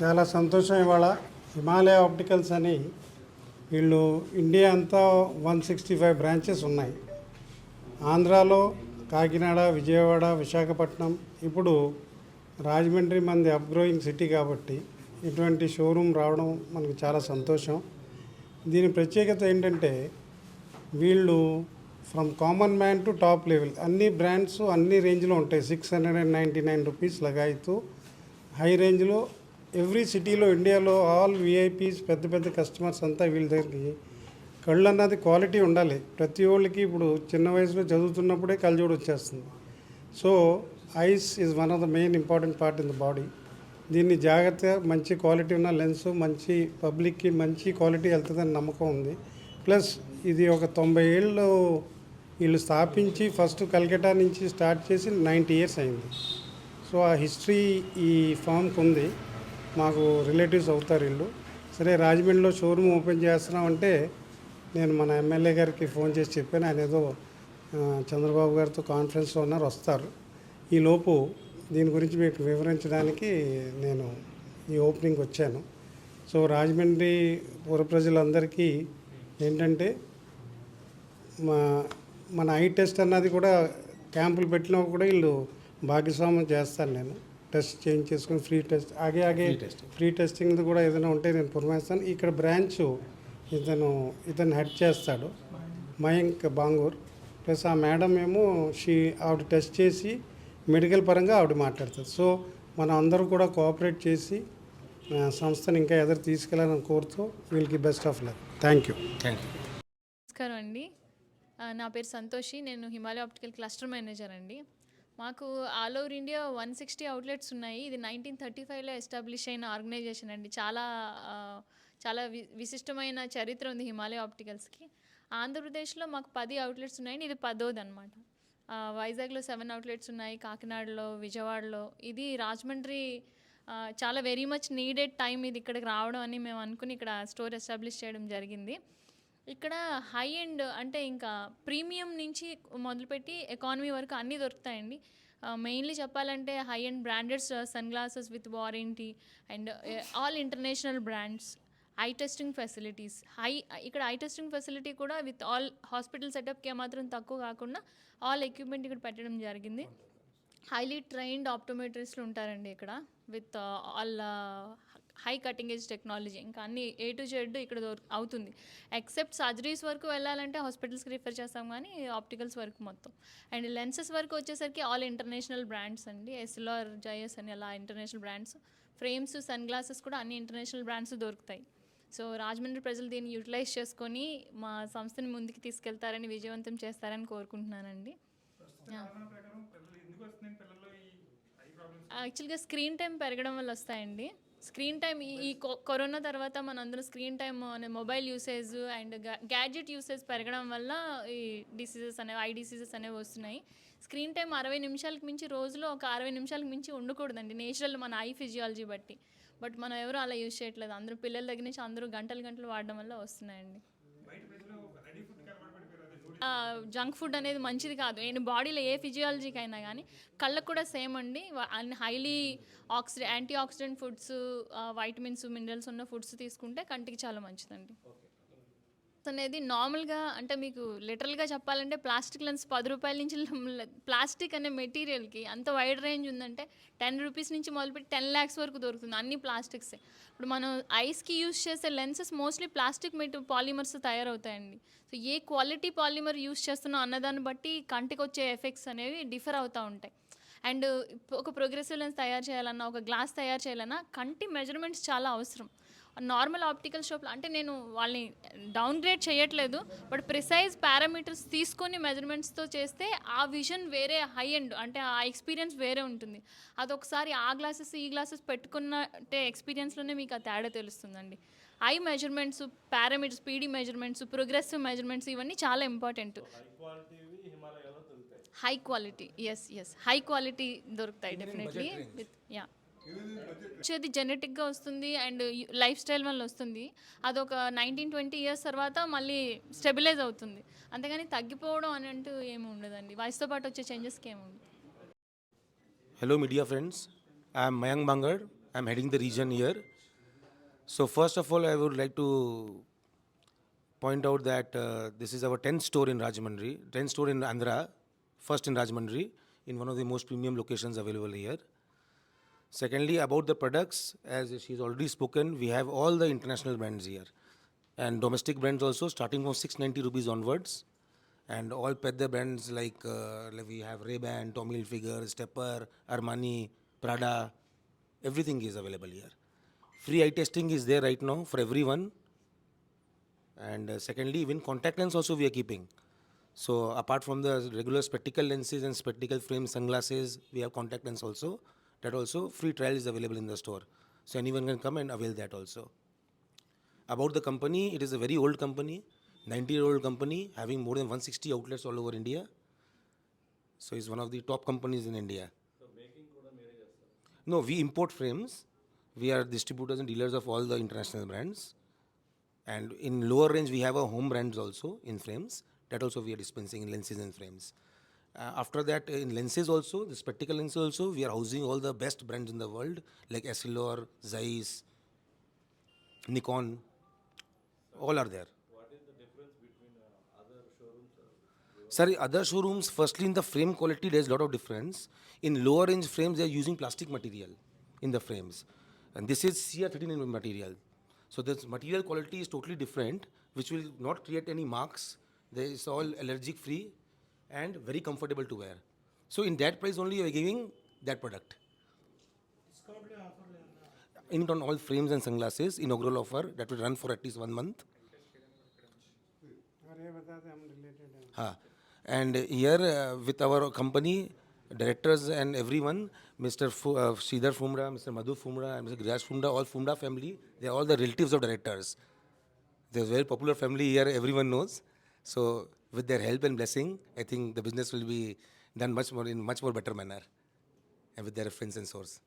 చాలా సంతోషం ఇవాళ. హిమాలయ ఆప్టికల్స్ అని వీళ్ళు ఇండియా అంతా వన్ సిక్స్టీ ఫైవ్ బ్రాంచెస్ ఉన్నాయి. ఆంధ్రాలో కాకినాడ విజయవాడ విశాఖపట్నం ఇప్పుడు రాజమండ్రి మంది అప్గ్రోయింగ్ సిటీ కాబట్టి ఇటువంటి షోరూమ్ రావడం మనకు చాలా సంతోషం. దీని ప్రత్యేకత ఏంటంటే వీళ్ళు from common man to top level అన్ని బ్రాండ్స్ అన్ని రేంజ్లో ఉంటాయి. Six hundred and ninety nine rupees లగాయితూ high రేంజ్లో ఎవ్రీ సిటీలో ఇండియాలో ఆల్ విఐపీస్ పెద్ద పెద్ద కస్టమర్స్ అంతా వీళ్ళ దగ్గరికి కళ్ళు అన్నది క్వాలిటీ ఉండాలి. ప్రతి ఒళ్ళకి ఇప్పుడు చిన్న వయసులో చదువుతున్నప్పుడే కళ్ళజోడు వచ్చేస్తుంది. So eyes is one of the main important part in the body దీన్ని జాగ్రత్తగా మంచి క్వాలిటీ ఉన్న లెన్స్ మంచి పబ్లిక్కి మంచి క్వాలిటీ వెళ్తుందని నమ్మకం ఉంది. ప్లస్ ఇది ఒక తొంభై ఏళ్ళు వీళ్ళు స్థాపించి ఫస్ట్ కల్కటా నుంచి స్టార్ట్ చేసి నైంటీ ఇయర్స్ అయింది. సో ఆ హిస్టరీ ఈ ఫామ్కి ఉంది. మాకు రిలేటివ్స్ అవుతారు వీళ్ళు. సరే రాజమండ్రిలో షోరూమ్ ఓపెన్ చేస్తున్నామంటే నేను మన ఎమ్మెల్యే గారికి ఫోన్ చేసి చెప్పాను. ఆయన ఏదో చంద్రబాబు గారితో కాన్ఫరెన్స్లో ఉన్నారు వస్తారు. ఈలోపు దీని గురించి మీకు వివరించడానికి నేను ఈ ఓపెనింగ్ వచ్చాను. సో రాజమండ్రి పుర ప్రజలందరికీ ఏంటంటే మా మన ఐ టెస్ట్ అన్నది కూడా క్యాంపులు పెట్టినా కూడా వీళ్ళు భాగస్వామ్యం చేస్తాను నేను. టెస్ట్ చేంజ్ చేసుకుని ఫ్రీ టెస్ట్ ఆగే ఆగే ఫ్రీ టెస్టింగ్. కూడా ఏదైనా ఉంటే నేను పురమాయిస్తాను. ఇక్కడ బ్రాంచ్ ఇతను ఇతను హెడ్ చేస్తాడు మయంక్ బాంగూర్. ప్లస్ ఆ మేడం ఏమో షీ ఆవిడ టెస్ట్ చేసి మెడికల్ పరంగా ఆవిడ మాట్లాడుతుంది. సో మనం అందరూ కూడా కోఆపరేట్ చేసి సంస్థను ఇంకా ఎదురు తీసుకెళ్ళాలని కోరుతూ వీళ్ళకి best of luck. Thank you. Thank you. నమస్కారం అండి. నా పేరు సంతోషి. నేను హిమాలయ ఆప్టికల్ క్లస్టర్ మేనేజర్ అండి. మాకు all over India one sixty outlets ఉన్నాయి. ఇది నైన్టీన్ థర్టీ ఫైవ్లో ఎస్టాబ్లిష్ అయిన ఆర్గనైజేషన్ అండి. చాలా చాలా వి విశిష్టమైన చరిత్ర ఉంది హిమాలయ ఆప్టికల్స్కి ఆంధ్రప్రదేశ్లో మాకు పది అవుట్లెట్స్ ఉన్నాయండి. ఇది పదోది అనమాట వైజాగ్లో సెవెన్ అవుట్లెట్స్ ఉన్నాయి. కాకినాడలో విజయవాడలో. ఇది రాజమండ్రి చాలా వెరీ మచ్ నీడెడ్ టైం ఇది ఇక్కడికి రావడం అని మేము అనుకుని ఇక్కడ స్టోర్ ఎస్టాబ్లిష్ చేయడం జరిగింది. ఇక్కడ హై ఎండ్ అంటే ఇంకా ప్రీమియం నుంచి మొదలుపెట్టి ఎకానమీ వరకు అన్నీ దొరుకుతాయండి. మెయిన్లీ చెప్పాలంటే high and branded sunglasses with warranty and all international brands eye testing facilities high ఇక్కడ ఐ టెస్టింగ్ ఫెసిలిటీ కూడా విత్ ఆల్ హాస్పిటల్ సెటప్కి మాత్రం తక్కువ కాకుండా ఆల్ ఎక్విప్మెంట్ ఇక్కడ పెట్టడం జరిగింది. హైలీ ట్రైన్డ్ ఆప్టోమెట్రిస్ట్లు ఉంటారండి ఇక్కడ with all eh, high cutting edge technology ఇంకా అన్ని ఏ టు జెడ్ ఇక్కడ అవుతుంది. ఎక్సెప్ట్ సర్జరీస్ వరకు వెళ్ళాలంటే హాస్పిటల్స్కి రిఫర్ చేస్తాం కానీ ఆప్టికల్స్ వరకు మొత్తం. అండ్ లెన్సెస్ వరకు వచ్చేసరికి ఆల్ ఇంటర్నేషనల్ బ్రాండ్స్ అండి. ఎస్ఎల్ఆర్ జైఎస్ అని అలా international brands frames sunglasses కూడా అన్ని ఇంటర్నేషనల్ బ్రాండ్స్ దొరుకుతాయి. సో రాజమండ్రి ప్రజలు దీన్ని యూటిలైజ్ చేసుకొని మా సంస్థని ముందుకు తీసుకెళ్తారని విజయవంతం చేస్తారని కోరుకుంటున్నానండి. యాక్చువల్గా స్క్రీన్ టైం పెరగడం వల్ల వస్తాయండి. స్క్రీన్ టైం ఈ కో- కరోనా తర్వాత మనందరం స్క్రీన్ టైం అనే mobile usage and gadget usage పెరగడం వల్ల ఈ డిసీజెస్ అనేవి ఐ డిసీజెస్ అనేవి వస్తున్నాయి. స్క్రీన్ టైం అరవై నిమిషాలకు మించి రోజులో ఒక అరవై నిమిషాలకు మించి ఉండకూడదండి. నేచురల్ మన ఐ ఫిజియాలజీ బట్టి. బట్ మనం ఎవరు అలా యూజ్ చేయట్లేదు. అందరూ పిల్లల దగ్గర నుంచి అందరూ గంటలు గంటలు వాడడం వల్ల వస్తున్నాయండి. జంక్ ఫుడ్ అనేది మంచిది కాదు. నేను బాడీలో ఏ ఫిజియాలజీకి అయినా కానీ కళ్ళకు కూడా సేమ్ అండి. అన్ని highly oxidant antioxidant foods vitamins minerals ఉన్న ఫుడ్స్ తీసుకుంటే కంటికి చాలా మంచిదండి. అనేది నార్మల్గా అంటే మీకు లిటరల్గా చెప్పాలంటే ప్లాస్టిక్ లెన్స్ పది రూపాయల నుంచి ప్లాస్టిక్ అనే మెటీరియల్కి అంత వైడ్ రేంజ్ ఉందంటే టెన్ రూపీస్ నుంచి మొదలుపెట్టి టెన్ ల్యాక్స్ వరకు దొరుకుతుంది అన్ని ప్లాస్టిక్సే. ఇప్పుడు మనం ఐస్కి యూస్ చేసే లెన్సెస్ మోస్ట్లీ ప్లాస్టిక్ మెటీ పాలిమర్స్ తయారవుతాయండి. సో ఏ క్వాలిటీ పాలిమర్ యూస్ చేస్తున్నాం అన్నదాన్ని బట్టి కంటికి వచ్చే ఎఫెక్ట్స్ అనేవి డిఫర్ అవుతూ ఉంటాయి. అండ్ ఒక ప్రోగ్రెసివ్ లెన్స్ తయారు చేయాలన్నా ఒక గ్లాస్ తయారు చేయాలన్నా కంటి మెజర్మెంట్స్ చాలా అవసరం. నార్మల్ ఆప్టికల్ షాప్లో అంటే నేను వాళ్ళని డౌన్ గ్రేడ్ చేయట్లేదు బట్ ప్రిసైజ్ పారామీటర్స్ తీసుకొని మెజర్మెంట్స్తో చేస్తే ఆ విజన్ వేరే హై ఎండ్ అంటే ఆ ఎక్స్పీరియన్స్ వేరే ఉంటుంది. అదొకసారి ఆ గ్లాసెస్ ఈ గ్లాసెస్ పెట్టుకున్నట్టే ఎక్స్పీరియన్స్లోనే మీకు ఆ తేడా తెలుస్తుందండి. Eye measurements parameters PD measurements progressive measurements ఇవన్నీ చాలా important high quality yes yes high quality దొరుకుతాయి డెఫినెట్లీ విత్ యా వచ్చేది జెనెటిక్గా వస్తుంది అండ్ లైఫ్ స్టైల్ వల్ల వస్తుంది. అది ఒక నైన్టీన్ ట్వంటీ ఇయర్స్ తర్వాత మళ్ళీ స్టెబిలైజ్ అవుతుంది. అంతేగాని తగ్గిపోవడం అని అంటూ ఏమి ఉండదండి. వయసుతో పాటు వచ్చే చేంజెస్కి ఏముండదు hello media friends I'm Mayank Bangur I'm heading the region here so first of all I would like to point out that this is our tenth store in Rajahmundry tenth store in Andhra first in Rajahmundry in one of the most premium locations available here Secondly, about the products, as she's already spoken, we have all the international brands here. And domestic brands also, starting from 690 rupees onwards. And all pedda brands like, uh, like we have Ray-Ban, Tommy Hilfiger, Stepper, Armani, Prada, everything is available here. Free eye testing is there right now for everyone. And uh, secondly, even contact lens also we are keeping. So apart from the regular spectacle lenses and spectacle frame sunglasses, we have contact lens also. That also free trial is available in the store. So anyone can come and avail that also. About the company, it is a very old company, 90 year old company having more than 160 outlets all over India. So it's one of the top companies in India. No, we import frames. We are distributors and dealers of all the international brands. And in lower range, we have our home brands also in frames. That also we are dispensing in lenses and frames. Uh, after that, in lenses also, the spectacle lenses also, we are housing all the best brands in the world like Essilor, Zeiss, Nikon. All are there. What is the difference between uh, other showrooms? Sorry, other showrooms, firstly in the frame quality, there's a lot of difference. In lower range frames, they're using plastic material in the frames. And this is CR13 material. So this material quality is totally different, which will not create any marks. There is all allergic free and very comfortable to wear. So in that price only you are giving that product. In on all frames and sunglasses, inaugural offer that will run for at least one month. Huh. And here uh, with our company, directors and everyone, Mr. F- uh, Sridhar Fumra, Mr. Madhu Fumra, and Mr. Giraj Fumra, all Fumra family, they are all the relatives of directors. They're a very popular family here, everyone knows. So with their help and blessing i think the business will be done much more in much more better manner and with their reference and source